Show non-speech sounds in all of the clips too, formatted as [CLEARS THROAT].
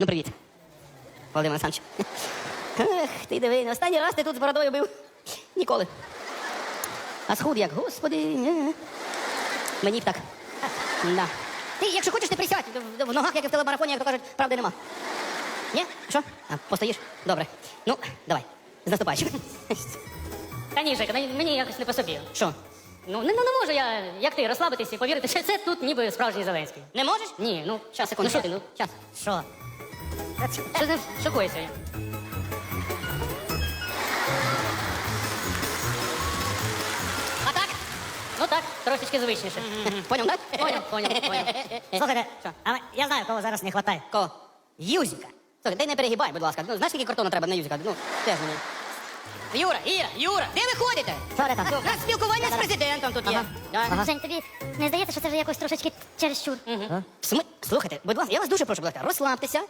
Ну, привіт. Володимир Олександрович. [LAUGHS] Ех, ти диви, останній раз ти тут з бородою був. Ніколи. А схуд як, господи. Мені б так. Да. Ти, якщо хочеш, ти присядь. В- ногах, як і в телемарафоні, як то кажуть, правди нема. Ні? Що? А, постоїш? Добре. Ну, давай. З наступаючим. [LAUGHS] Та ні, Жека, мені- мені якось не по собі. Що? Ну не, ну, не можу я, як ти, розслабитись і повірити, що це тут ніби справжній Зеленський. Не можеш? Ні, ну, Щас, секунду. ну що ти, ну, Щас. що? Що ти шокуєшся? А так? Ну так, трошечки звичніше. Поняв, так? Поняв, поняв, поняв. Слухайте, Що? але я знаю, кого зараз не вистачає. Кого? Юзіка. Слухай, ти не перегибай, будь ласка. Ну, знаєш, скільки картону треба на юзика? Ну, теж мені. Юра, Іра, Юра, де ви ходите? Що це там? Ну, у нас спілкування з президентом тут є. Да. Жень, тобі не здається, що це вже якось трошечки чересчур? В смі- Слухайте, будь ласка, я вас дуже прошу, будь ласка, розслабтеся,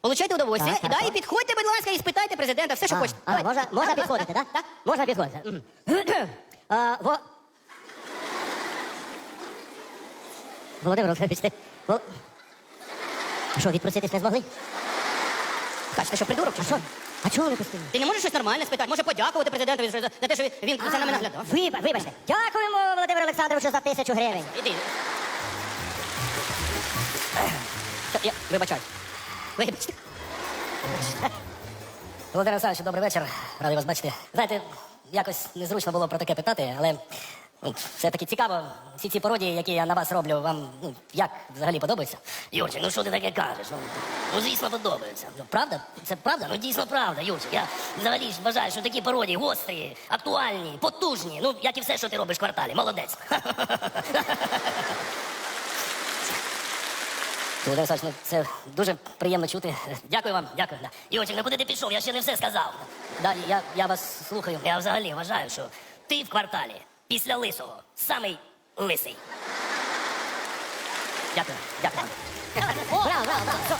получайте удовольствие, Так, і хорошо. далі підходьте, будь ласка, і спитайте президента все, що А, хочете. а, Давайте. можна, можна Так, підходити, так? Так. Можна підходити. Мгм. [CLEARS THROAT] А, во... Володимир Олександрович. Вол... Що, відпроситись не змогли? Кач, ти що, придурок чи А що? А чого ви пустили? Ти не можеш щось нормальне спитати? Може подякувати президентові за, за те, що він за нами наглядав? Вибач, вибачте. Дякуємо, Володимир Олександровичу, за тисячу гривень. Іди. Я, вибачай. Вибачте. Володимир Олександрович, добрий вечір. Радий вас бачити. Знаєте, якось незручно було про таке питати, але ну, все-таки цікаво, всі ці пародії, які я на вас роблю, вам ну, як взагалі подобаються? Юрчик, ну що ти таке кажеш? Ну, ну звісно, подобається. Ну, правда? Це правда? Ну дійсно правда, Юрчик. Я взагалі ж вважаю, що такі пародії гострі, актуальні, потужні. Ну, як і все, що ти робиш в кварталі. Молодець. [LAUGHS] Володимир Олександрович, ну це дуже приємно чути. Дякую вам, дякую. Да. Йочик, ну куди ти пішов? Я ще не все сказав. Да, я, я вас слухаю. Я взагалі вважаю, що ти в кварталі після лисого самий лисий. Дякую, дякую. Браво, браво, браво.